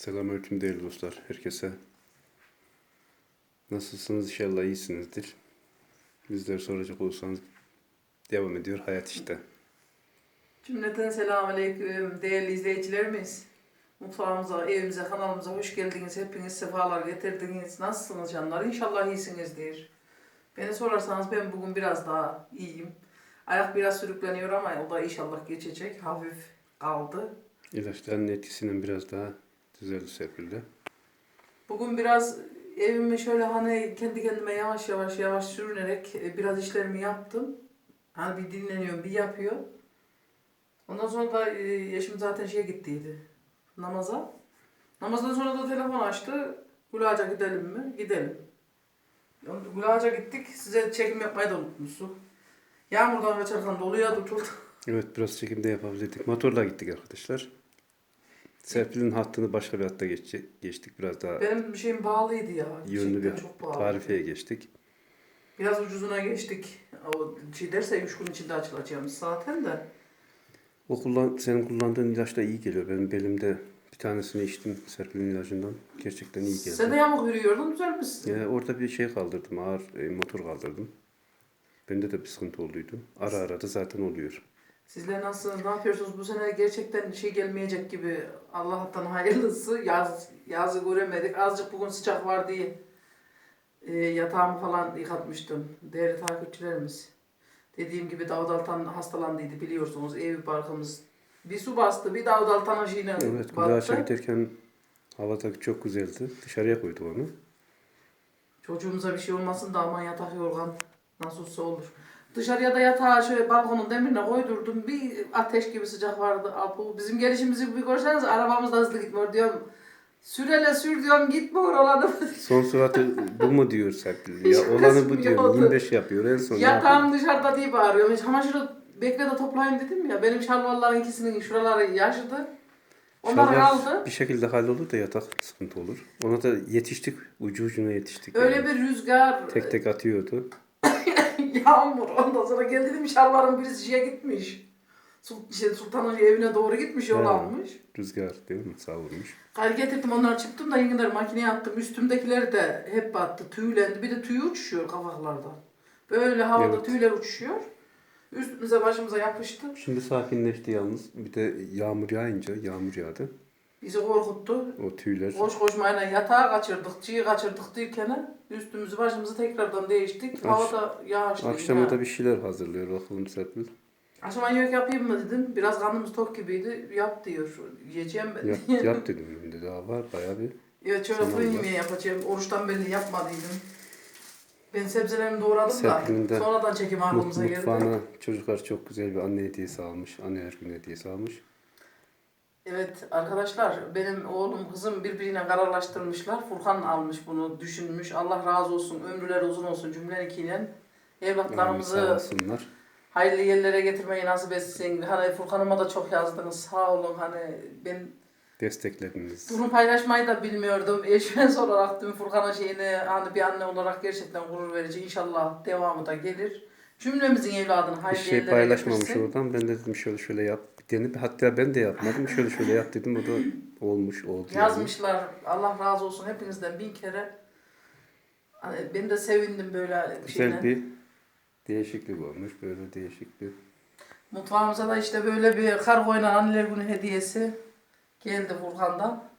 Selamünaleyküm değerli dostlar herkese. Nasılsınız inşallah iyisinizdir. Bizler soracak olursanız devam ediyor hayat işte. Cümleten selamünaleyküm değerli izleyicilerimiz. Mutfağımıza, evimize, kanalımıza hoş geldiniz. Hepiniz sefalar getirdiniz. Nasılsınız canlar? İnşallah iyisinizdir. Beni sorarsanız ben bugün biraz daha iyiyim. Ayak biraz sürükleniyor ama o da inşallah geçecek. Hafif kaldı. İlaçların etkisinden biraz daha düzeldi Serpil'de. Bugün biraz evimi şöyle hani kendi kendime yavaş yavaş yavaş sürünerek e, biraz işlerimi yaptım. Hani bir dinleniyorum, bir yapıyor. Ondan sonra da e, eşim zaten şeye gittiydi. Namaza. Namazdan sonra da telefon açtı. Gülağaç'a gidelim mi? Gidelim. Gülağaç'a gittik. Size çekim yapmayı da unutmuşsun. Yağmurdan kaçarken doluya tutuldu. Evet biraz çekimde yapabilirdik. Motorla gittik arkadaşlar. Serpil'in hattını başka bir hatta geçti, geçtik. Biraz daha Benim şeyim bağlıydı ya. yönlü bir çok pahalı. tarifeye geçtik. Biraz ucuzuna geçtik. O şey derse 3 gün içinde açılacağımız zaten de. O kullan, senin kullandığın ilaç da iyi geliyor. Benim belimde bir tanesini içtim Serpil'in ilacından. Gerçekten iyi geldi. Sen de yamuk yürüyordun düzelmişsin. Yani orada bir şey kaldırdım, ağır e, motor kaldırdım. Bende de bir sıkıntı olduydu. Ara ara da zaten oluyor. Sizler nasıl, ne yapıyorsunuz? Bu sene gerçekten şey gelmeyecek gibi Allah'tan hayırlısı. Yaz, yazı göremedik. Azıcık bugün sıcak var diye e, yatağımı falan yıkatmıştım. Değerli takipçilerimiz. Dediğim gibi Davut Altan hastalandıydı biliyorsunuz. Ev barkımız bir su bastı, bir Davut Altan'ın şeyine Evet, battı. Gülaş'a giderken havada çok güzeldi. Dışarıya koyduk onu. Çocuğumuza bir şey olmasın da aman yatak yorgan nasıl olsa olur. Dışarıya da yatağı şöyle balkonun demirine koydurdum. Bir ateş gibi sıcak vardı. Abu, bizim gelişimizi bir görseniz arabamız da hızlı gitmiyor diyorum. Sürele sür diyorum gitmiyor olanı. Son suratı bu mu diyor Serpil? Hiç Ya olanı bu diyor. 25 yapıyor en son. Yatağım dışarıda diye bağırıyorum. Çamaşırı bekle de toplayayım dedim ya. Benim şalvarların ikisinin şuraları yaşıdı. Onlar Şalvar kaldı. Bir şekilde hallolur da yatak sıkıntı olur. Ona da yetiştik. Ucu ucuna yetiştik. Öyle yani. bir rüzgar, Tek tek atıyordu. yağmur. Ondan sonra gel dedim şalvarın birisi şeye gitmiş. Sul- şey, Sultanın evine doğru gitmiş yol almış. Rüzgar değil mi? Savurmuş. Kar getirdim onları çıktım da yengeleri makineye attım. Üstümdekileri de hep battı. Tüylendi. Bir de tüy uçuşuyor kafaklardan. Böyle havada Evet. tüyler uçuşuyor. Üstümüze başımıza yapıştı. Şimdi sakinleşti yalnız. Bir de yağmur yağınca yağmur yağdı. Bizi korkuttu. O tüyler. Koş koşmayla yatağa kaçırdık, çiğ kaçırdık derken üstümüzü başımızı tekrardan değiştik. Akş- Havada yağışlıydı. Akşama da bir şeyler hazırlıyor bakalım Serpil. Akşama yemek yapayım mı dedim. Biraz karnımız tok gibiydi. Yap diyor. Yiyeceğim ben. Yap, yap dedim şimdi daha var bayağı bir. fırın var. yemeği yapacağım. Oruçtan belli yapmadıydım. Ben sebzelerimi doğradım Serpil'in da sonradan çekim aklımıza geldi. mutfağına çocuklar çok güzel bir anne hediyesi almış. Anneler günü hediyesi almış. Evet arkadaşlar benim oğlum kızım birbirine kararlaştırmışlar. Furkan almış bunu düşünmüş. Allah razı olsun ömrüler uzun olsun cümlenikiyle. Yani Evlatlarımızı olsunlar. hayırlı yerlere getirmeyi nasip etsin. Hani Furkan'ıma da çok yazdınız sağ olun. Hani ben Desteklediniz. bunu paylaşmayı da bilmiyordum. Eşime sorarak dün Furkan'ın şeyini hani bir anne olarak gerçekten gurur verici. İnşallah devamı da gelir. Cümlemizin evladını hayırlı şey yerlere paylaşmamış getirsin. oradan. Ben de dedim şöyle şöyle yap. Denip, hatta ben de yapmadım. Şöyle şöyle yap dedim. O da olmuş oldu. yani. Yazmışlar. Allah razı olsun hepinizden bin kere. Hani ben de sevindim böyle. Güzel bir değişiklik olmuş. Böyle değişik bir. Mutfağımıza da işte böyle bir kargoyla anneler günü hediyesi geldi Furkan'dan.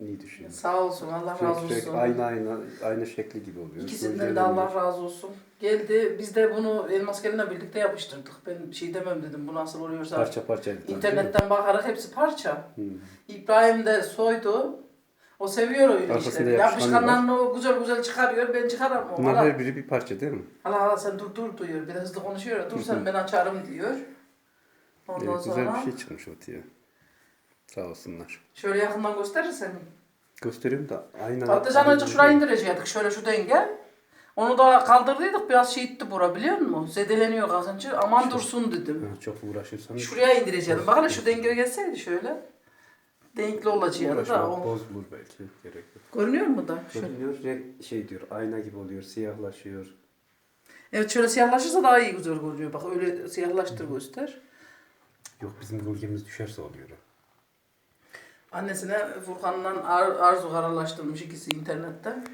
İyi düşünün. Sağ olsun Allah Şey- razı olsun. aynı aynı aynı şekli gibi oluyor. İkisinden de. Allah razı olsun. Geldi biz de bunu elmas gelinle birlikte yapıştırdık. Ben şey demem dedim bu nasıl oluyorsa. Parça parça. İnternetten bakarak hepsi parça. Hı. İbrahim de soydu. O seviyor öyle Arkasında yapışkanı Yapışkanlarını o güzel güzel çıkarıyor. Ben çıkaramam. Bunlar her biri bir parça değil mi? Hala hala sen dur dur diyor. Bir de hızlı konuşuyor. Dur sen ben açarım diyor. Ondan Evet, sonra güzel bir şey çıkmış ortaya. Sağ olsunlar. şöyle yakından gösterirsen. Göstereyim de aynen. Patlıcanı azıcık şuraya indirecektik. Şöyle şu denge. Onu da kaldırdıydık. Biraz şey itti bura biliyor musun? Zedeleniyor kalkınca. Aman dursun dedim. Ha, çok uğraşırsanız. Şuraya indireceğim. Bak hele şu denge gelseydi şöyle. Denkli olacaktı da. O... bozulur belki. Gerek yok. Görünüyor mu da? Şöyle. Görünüyor renk şey diyor ayna gibi oluyor siyahlaşıyor. Evet şöyle siyahlaşırsa daha iyi güzel görünüyor. Bak öyle siyahlaştır göster. Yok bizim gölgemiz düşerse oluyor. Annesine Furkan'la Ar- Arzu kararlaştırmış ikisi internetten.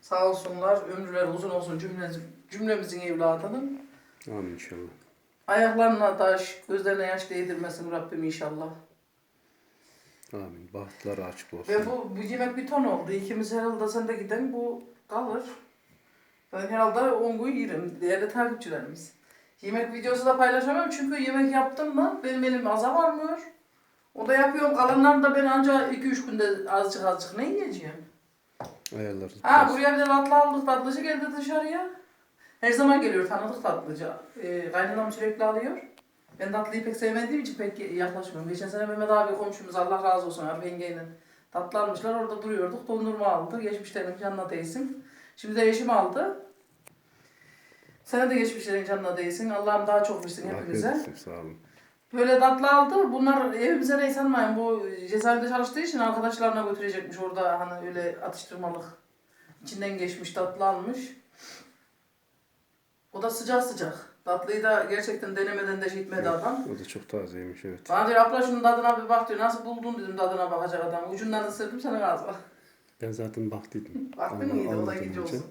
Sağ olsunlar, ömürleri uzun olsun cümlemiz, cümlemizin evladının. Amin inşallah. Ayaklarına taş, gözlerine yaş değdirmesin Rabbim inşallah. Amin. Bahtları açık olsun. Ve bu, bu yemek bir ton oldu. İkimiz herhalde sen de giden bu kalır. Ben herhalde 10 gün yerim değerli takipçilerimiz. Yemek videosu da paylaşamam çünkü yemek yaptım mı benim elim aza varmıyor. O da yapıyorum. Kalanlarını da ben ancak 2-3 günde azıcık azıcık ne yiyeceğim? Ayarlarız. Ha buraya bir de tatlı aldık. Tatlıcı geldi dışarıya. Her zaman geliyor tanıdık tatlıcı. Ee, kaynanam sürekli alıyor. Ben tatlıyı pek sevmediğim için pek yaklaşmıyorum. Geçen sene Mehmet abi komşumuz Allah razı olsun abi yengeyle tatlı almışlar. Orada duruyorduk. Dondurma aldı. Geçmişlerin canına değsin. Şimdi de eşim aldı. Sana da geçmişlerin canına değsin. Allah'ım daha çok versin Afiyet hepimize. olsun, Sağ olun. Böyle tatlı aldı. Bunlar evimize ne sanmayın. Bu cezaevinde çalıştığı için arkadaşlarına götürecekmiş. Orada hani öyle atıştırmalık içinden geçmiş tatlı almış. O da sıcak sıcak. Tatlıyı da gerçekten denemeden de şey etmedi adam. O da çok tazeymiş evet. Bana diyor abla şunun tadına bir bak diyor. Nasıl buldun dedim tadına bakacak adam. Ucundan ısırdım sana ağzına. Ben zaten baktıydım. Baktın mıydı? O da önce. olsun.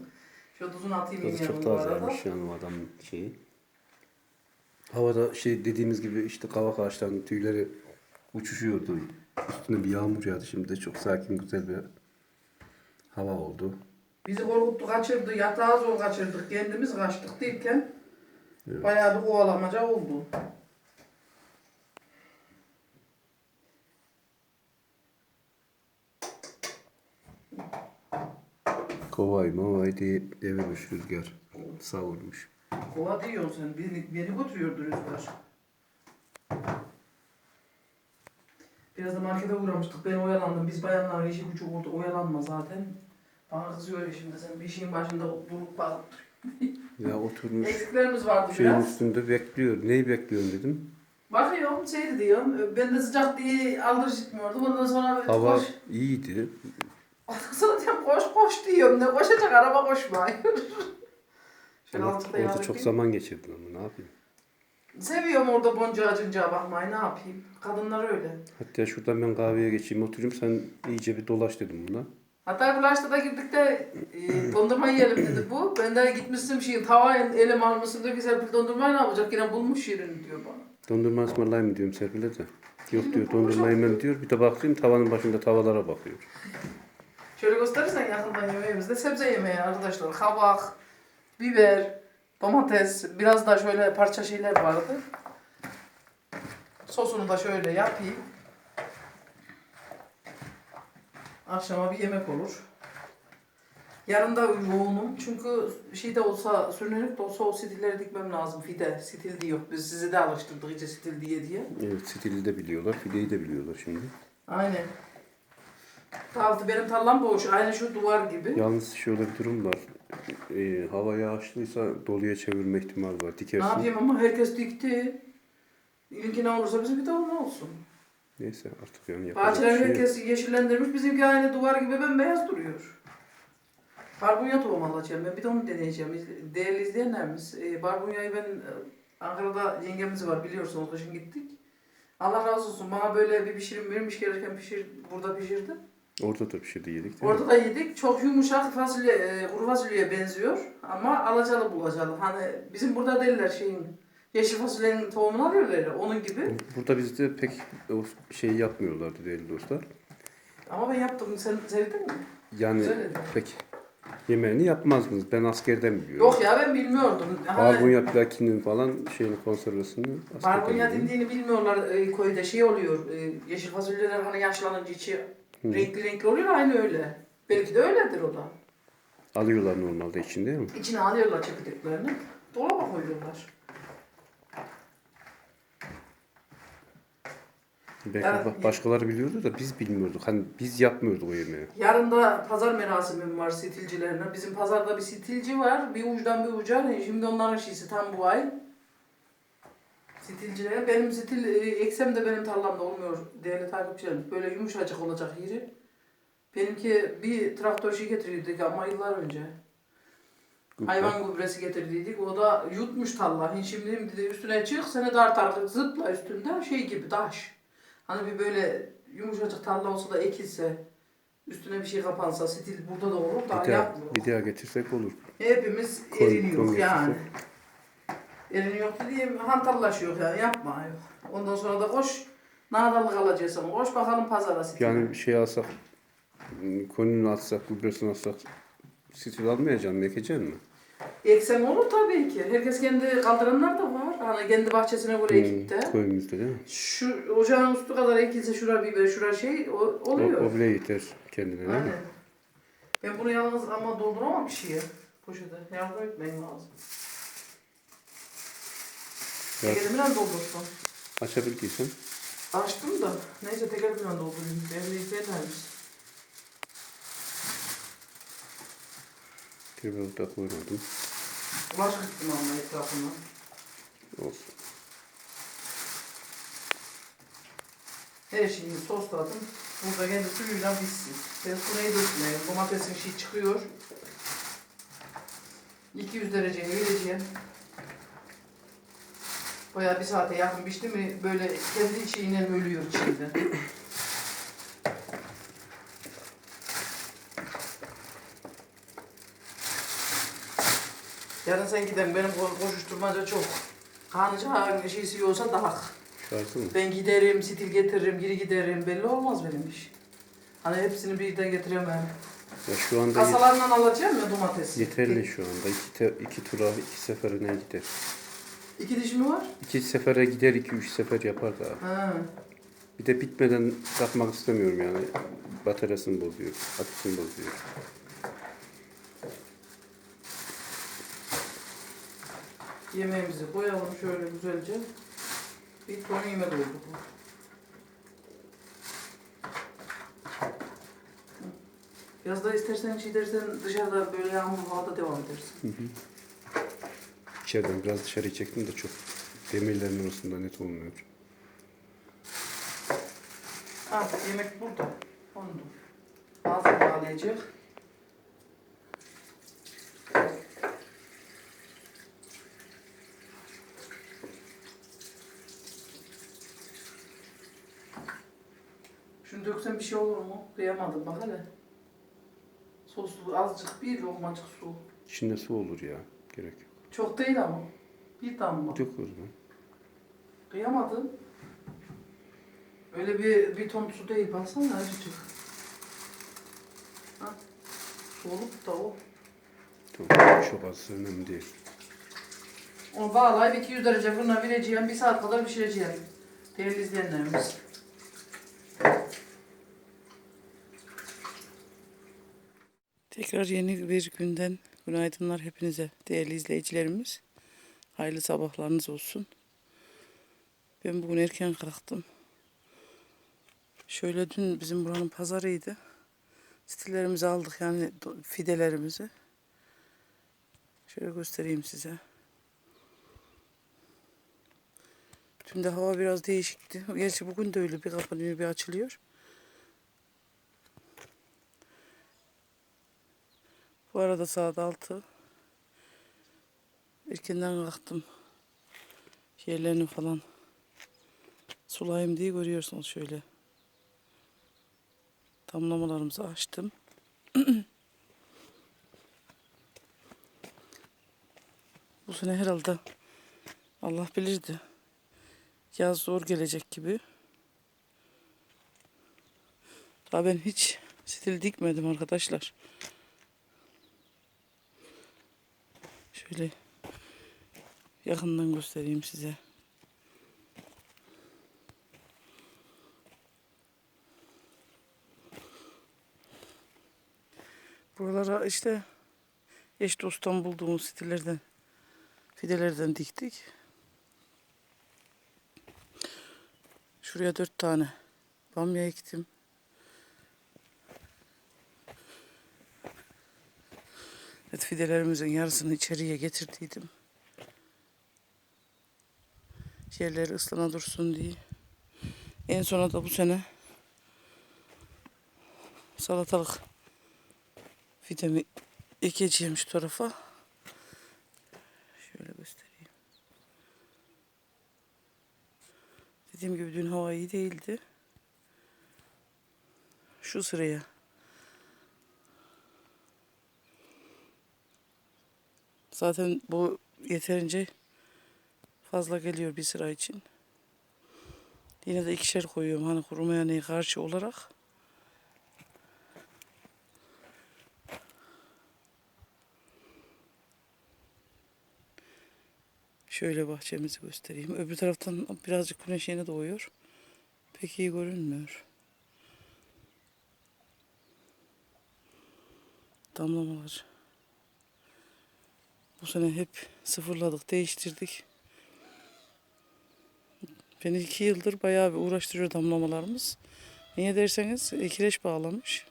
Şu tuzunu atayım O da çok tazeymiş yani o adamın şeyi. Havada şey dediğimiz gibi işte kavak ağaçlarının tüyleri uçuşuyordu. Üstüne bir yağmur yağdı. Şimdi de çok sakin güzel bir hava oldu. Bizi korkuttu, kaçırdı, yatağa zor kaçırdık, kendimiz kaçtık derken Evet. bayağı bir kovalamaca oldu. Kovay movay diye devirmiş rüzgar. Savurmuş. Kova diyorsun sen, beni, beni götürüyordu rüzgar. Biraz da markete uğramıştık, ben oyalandım. Biz bayanlar işi gücü oldu, oyalanma zaten. Bana kızıyor ya şimdi sen bir şeyin başında durup bak. Ya oturmuş Eksiklerimiz vardı şeyin biraz. üstünde bekliyor. Neyi bekliyorsun dedim. Bakıyorum, seyir diyorum. Ben de sıcak diye aldırış etmiyordum. Ondan sonra böyle Hava koş. iyiydi. Ondan sonra diyorum koş koş diyorum. Ne koşacak araba koşma. Şöyle Orada, orada çok zaman geçirdim ama ne yapayım. Seviyorum orada boncuğa cıncağa bakmayı ne yapayım. Kadınlar öyle. Hatta şuradan ben kahveye geçeyim oturayım sen iyice bir dolaş dedim buna. Hatta Gulaş'ta da girdik de e, dondurma yiyelim dedi bu. Ben de gitmiştim şeyin tavayı elim almışsın diyor ki Serpil dondurmayı ne yapacak yine bulmuş yerini diyor bana. Dondurma ısmarlayayım mı diyorum Serpil'e de. Yok diyor dondurma yemem diyor. Bir de bakayım tavanın başında tavalara bakıyor. Şöyle gösterirsen yakından yemeğimizde sebze yemeği arkadaşlar. Kabak, biber, domates, biraz da şöyle parça şeyler vardı. Sosunu da şöyle yapayım. Akşama bir yemek olur. Yarın da yoğunum çünkü şey de olsa sürünerek de olsa o stilleri dikmem lazım. Fide, stil diyor. Biz sizi de alıştırdık iyice stil diye diye. Evet stili de biliyorlar. Fideyi de biliyorlar şimdi. Aynen. Altı benim tarlam boş. Aynı şu duvar gibi. Yalnız şöyle bir durum var. Ee, hava yağışlıysa doluya çevirme ihtimali var. Ne Dikersin. yapayım ama herkes dikti. İlki ne olursa bizim bir de ne olsun. Neyse artık yani yapacak bir Bahçeler şey yok. herkes yeşillendirmiş. Bizimki aynı duvar gibi bembeyaz duruyor. Barbunya tohum alacağım ben. Bir de onu deneyeceğim. Değerli izleyenlerimiz. E, barbunyayı ben e, Ankara'da yengemiz var biliyorsunuz. Kışın gittik. Allah razı olsun. Bana böyle bir pişirim vermiş gelirken pişir, burada pişirdi. Orada da bir şey yedik değil mi? Orada da yedik. Çok yumuşak fasulye, e, kuru fasulyeye benziyor. Ama alacalı bulacalı. Hani bizim burada derler şeyin. Yeşil fasulyenin tohumunu alıyorlar ya, onun gibi. Burada bizde pek o şeyi yapmıyorlardı değerli dostlar. Ama ben yaptım. Sen sevdin mi? Yani Güzel dedi. pek yemeğini yapmazdınız. Ben askerden biliyorum. Yok ya ben bilmiyordum. Hani Barbunya plakinin falan şeyini konservesini askerden barbunya biliyorum. dediğini bilmiyorlar e, köyde şey oluyor. E, yeşil fasulyeler hani yaşlanınca içi Hı. renkli renkli oluyor aynı öyle. Belki de öyledir o da. Alıyorlar normalde için değil mi? İçine alıyorlar çekirdeklerini. Dolaba koyuyorlar. Belki ba- başkaları biliyordu da biz bilmiyorduk. Hani biz yapmıyorduk o yemeği. Yarın da pazar merasimim var stilcilerine. Bizim pazarda bir stilci var. Bir uçtan bir uca. Şimdi onların şeysi tam bu ay. Stilcilere. Benim stil e, eksem de benim tarlamda olmuyor değerli takipçilerim. Böyle yumuşacık olacak yeri. Benimki bir traktör şey getiriyorduk ama yıllar önce. Hayvan gübresi getirdiydik. O da yutmuş tarla. Şimdi dedi üstüne çık seni dartar zıpla üstünde şey gibi taş. Hani bir böyle yumuşacık tarla olsa da ekilse, üstüne bir şey kapansa, stil burada da olur. Daha Bir daha, yapmıyor. bir daha getirsek olur. Hepimiz Koy- eriniyor koy yani. Eriniyor dediğim hantallaşıyor yani yapma yok. Ondan sonra da koş nadallık alacaksın. Koş bakalım pazara stil. Yani şey alsak, konunu atsak, gübresini atsak, stil almayacaksın, ekeceksin mi? Eksen olur tabii ki. Herkes kendi kaldıranlar da var. Hani kendi bahçesine göre ekip de. Hmm, Koyumuzda değil mi? Şu ocağın üstü kadar ekilse şura biber, şura şey o, O, oluyor. o bile yeter kendine değil mi? Ben bunu yalnız ama dolduramam bir şeye. Poşete. Yardım etmeyin lazım. Ya- Tekerimle doldursun. Açabildiysen. Açtım da. Neyse tekerimle doldurayım. Evde. Bir balık da koymadım. Ulaş gittim ama etrafına. Olsun. Her şeyi sosladım. Burada kendi suyuyla pişsin. Ben suneyi dökmeyeyim. Domatesin şey çıkıyor. 200 dereceye vereceğim. Bayağı bir saate yakın pişti mi böyle kendi şeyinden ölüyor içinde. Yarın sen giden benim ko- koşuşturmaca çok. Hangi şeysi yoksa daha. Şarjı mı? Ben giderim, stil getiririm, geri giderim. Belli olmaz benim iş. Hani hepsini birden getiremem. Ya şu anda Kasalarından alacağım ya domatesi. yeterli şu anda. İki, te, iki tura, iki seferine gider. İki diş mi var? İki sefere gider, iki üç sefer yapar daha. Ha. Bir de bitmeden takmak istemiyorum yani. Bataryasını bozuyor, aküsünü bozuyor. Yemeğimizi koyalım şöyle güzelce. Bir ton yemek oldu bu. Biraz da istersen şey dersen dışarıda böyle yağmur havada devam edersin. İçeriden biraz dışarı çektim de çok demirlerin arasında net olmuyor. Artık yemek burada. Da. Ağzını bağlayacak. Şunu döksem bir şey olur mu? Kıyamadım bak hele. Soslu azıcık bir lokmacık su. İçinde su olur ya. Gerek yok. Çok değil ama. Bir damla. O zaman. Kıyamadım. Öyle bir, bir ton su değil. Baksana acıcık. Ha. Su olup da o. Tamam. Çok az önemli değil. Onu bağlayıp 200 derece fırına vereceğim. Bir saat kadar pişireceğim. Değerli izleyenlerimiz. Tekrar yeni bir günden günaydınlar hepinize değerli izleyicilerimiz. Hayırlı sabahlarınız olsun. Ben bugün erken kalktım. Şöyle dün bizim buranın pazarıydı. Stillerimizi aldık yani fidelerimizi. Şöyle göstereyim size. Dün de hava biraz değişikti. Gerçi bugün de öyle bir kapanıyor bir açılıyor. Bu arada saat 6. Erkenden kalktım. Yerlerini falan sulayayım diye görüyorsunuz şöyle. Damlamalarımızı açtım. Bu sene herhalde Allah bilirdi. Yaz zor gelecek gibi. Daha ben hiç stil dikmedim arkadaşlar. Şöyle yakından göstereyim size. Buralara işte eş dosttan bulduğumuz stillerden, fidelerden diktik. Şuraya dört tane bamya ektim. Fidelerimizin yarısını içeriye getirdiydim. Yerleri ıslana dursun diye. En sona da bu sene salatalık fidemi ekeceğim şu tarafa. Şöyle göstereyim. Dediğim gibi dün hava iyi değildi. Şu sıraya. Zaten bu yeterince fazla geliyor bir sıra için. Yine de ikişer koyuyorum hani kurumayana karşı olarak. Şöyle bahçemizi göstereyim. Öbür taraftan birazcık güneş yine doğuyor. Pek iyi görünmüyor. Damlamalar. Bu sene hep sıfırladık, değiştirdik. Beni iki yıldır bayağı bir uğraştırıyor damlamalarımız. Niye derseniz e, kireç bağlamış.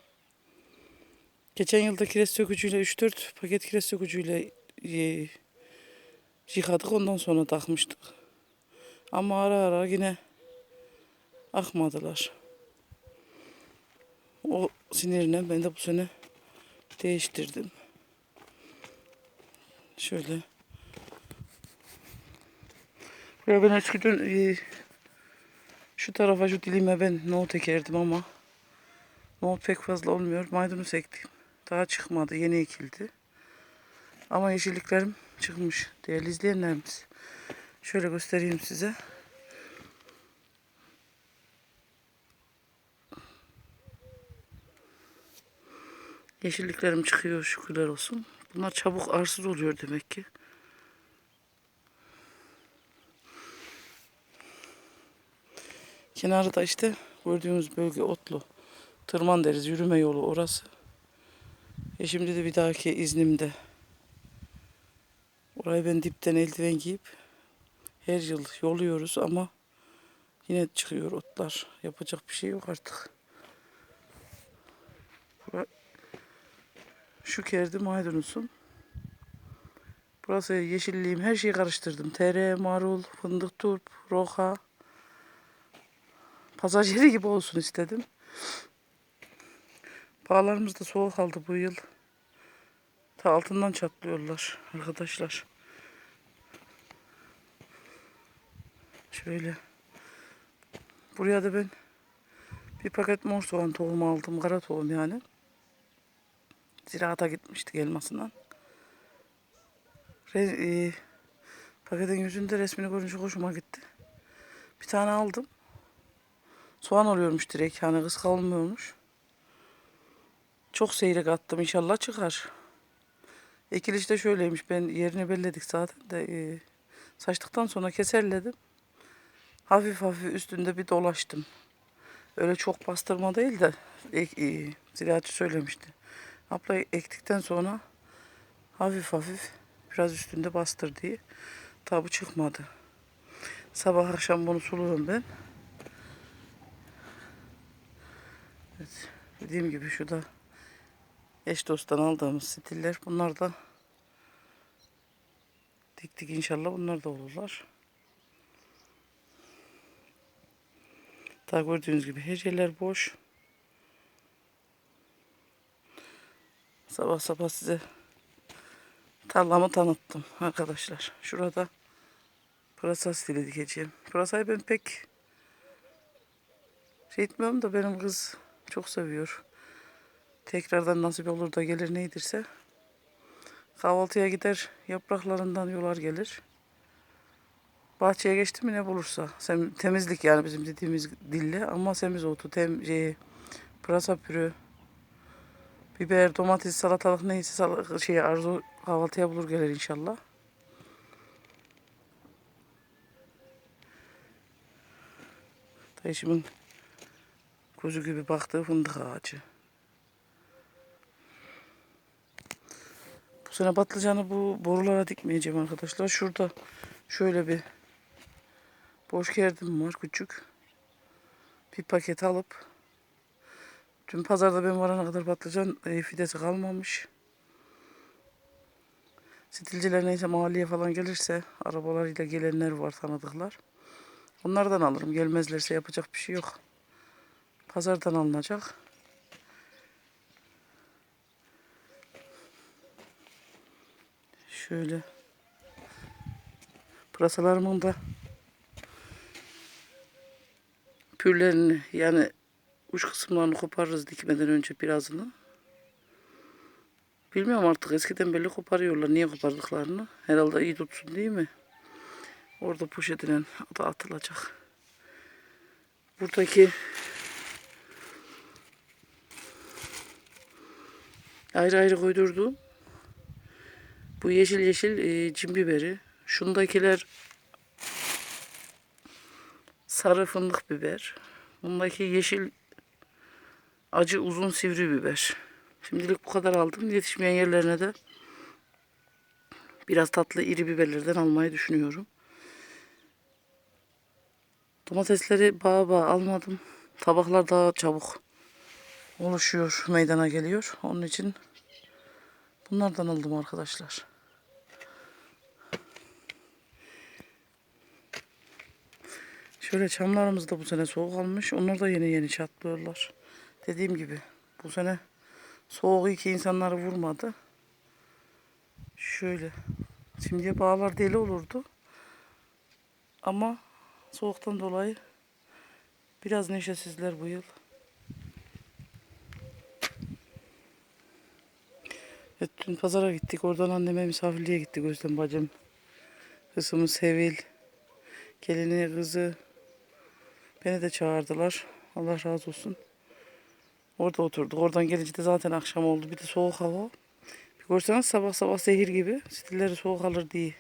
Geçen yılda kireç sökücüyle 3-4 paket kireç sökücüyle e, yıkadık ondan sonra takmıştık. Ama ara ara yine akmadılar. O sinirine ben de bu sene değiştirdim. Şöyle. Ya ben eskiden e, şu tarafa şu dilime ben nohut ekerdim ama nohut pek fazla olmuyor. Maydanoz ektim. Daha çıkmadı. Yeni ekildi. Ama yeşilliklerim çıkmış değerli izleyenlerimiz. Şöyle göstereyim size. Yeşilliklerim çıkıyor şükürler olsun. Bunlar çabuk arsız oluyor demek ki. Kenarı da işte gördüğünüz bölge otlu. Tırman deriz yürüme yolu orası. E şimdi de bir dahaki iznimde. Orayı ben dipten eldiven giyip her yıl yoluyoruz ama yine çıkıyor otlar. Yapacak bir şey yok artık. Şu kerdi maydanozum. Burası yeşilliğim. Her şeyi karıştırdım. Tere, marul, fındık turp, roka. Pazar yeri gibi olsun istedim. Bağlarımız da soğuk kaldı bu yıl. Ta altından çatlıyorlar arkadaşlar. Şöyle. Buraya da ben bir paket mor soğan tohumu aldım. Kara tohum yani. Ziraata gitmiştik elmasından. Re, e, paketin yüzünde resmini görünce hoşuma gitti. Bir tane aldım. Soğan oluyormuş direkt. Hani kız kalmıyormuş. Çok seyrek attım. inşallah çıkar. Ekiliş de şöyleymiş. Ben yerini belledik zaten de e, saçtıktan sonra keserledim. Hafif hafif üstünde bir dolaştım. Öyle çok bastırma değil de ek, e, ziraatçı söylemişti. Abla ektikten sonra hafif hafif biraz üstünde bastır diye. Tabi çıkmadı. Sabah akşam bunu suluyorum ben. Evet, dediğim gibi şu da eş dosttan aldığımız stiller. Bunlar da diktik inşallah bunlar da olurlar. Daha gördüğünüz gibi her yerler boş. Sabah sabah size tarlamı tanıttım arkadaşlar. Şurada pırasa stili dikeceğim. Pırasayı ben pek şey etmiyorum da benim kız çok seviyor. Tekrardan nasip olur da gelir neydirse. Kahvaltıya gider yapraklarından yolar gelir. Bahçeye geçti mi ne bulursa. Sem, temizlik yani bizim dediğimiz dille ama semizotu, tem, şey, pırasa pürü, biber, domates, salatalık neyse sal şey arzu kahvaltıya bulur gelir inşallah. Dayışımın kuzu gibi baktığı fındık ağacı. Bu sene patlıcanı bu borulara dikmeyeceğim arkadaşlar. Şurada şöyle bir boş gerdim var küçük. Bir paket alıp Tüm pazarda ben varana kadar patlıcan e, fidesi kalmamış. Stilciler neyse mahalleye falan gelirse arabalarıyla gelenler var tanıdıklar. Onlardan alırım. Gelmezlerse yapacak bir şey yok. Pazardan alınacak. Şöyle. Pırasalarımın da pürlerini yani uç kısımlarını koparırız dikmeden önce birazını. Bilmiyorum artık eskiden belli koparıyorlar. Niye kopardıklarını? Herhalde iyi tutsun değil mi? Orada poşetine da atılacak. Buradaki ayrı ayrı koydurduğum bu yeşil yeşil e, cin biberi. Şundakiler sarı fındık biber. Bundaki yeşil acı uzun sivri biber. Şimdilik bu kadar aldım. Yetişmeyen yerlerine de biraz tatlı iri biberlerden almayı düşünüyorum. Domatesleri bağ bağ almadım. Tabaklar daha çabuk oluşuyor, meydana geliyor. Onun için bunlardan aldım arkadaşlar. Şöyle çamlarımız da bu sene soğuk almış. Onlar da yeni yeni çatlıyorlar. Dediğim gibi bu sene soğuk iki insanları vurmadı. Şöyle. Şimdiye bağlar deli olurdu. Ama soğuktan dolayı biraz neşesizler bu yıl. Evet, dün pazara gittik. Oradan anneme misafirliğe gittik Özlem bacım. Kızımız Sevil. Gelini kızı. Beni de çağırdılar. Allah razı olsun. Orada oturduk. Oradan gelince de zaten akşam oldu. Bir de soğuk hava. Bir görseniz sabah sabah zehir gibi. Stilleri soğuk alır diye.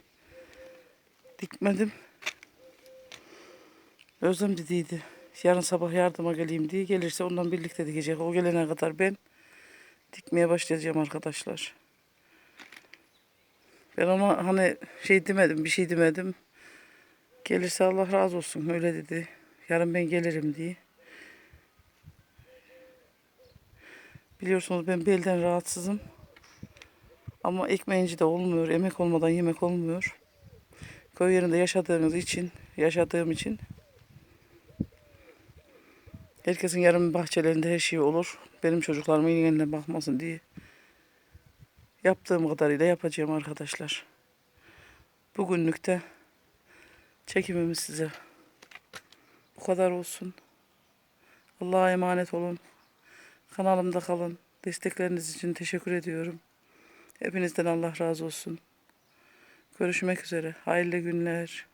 Dikmedim. Özlem dediydi. Yarın sabah yardıma geleyim diye. Gelirse ondan birlikte dikecek. O gelene kadar ben dikmeye başlayacağım arkadaşlar. Ben ona hani şey demedim, bir şey demedim. Gelirse Allah razı olsun öyle dedi. Yarın ben gelirim diye. Biliyorsunuz ben belden rahatsızım. Ama ekmeğinci de olmuyor. Emek olmadan yemek olmuyor. Köy yerinde yaşadığımız için, yaşadığım için herkesin yarın bahçelerinde her şey olur. Benim çocuklarımın eline bakmasın diye yaptığım kadarıyla yapacağım arkadaşlar. Bugünlük de çekimimiz size bu kadar olsun. Allah'a emanet olun. Kanalımda kalın. Destekleriniz için teşekkür ediyorum. Hepinizden Allah razı olsun. Görüşmek üzere. Hayırlı günler.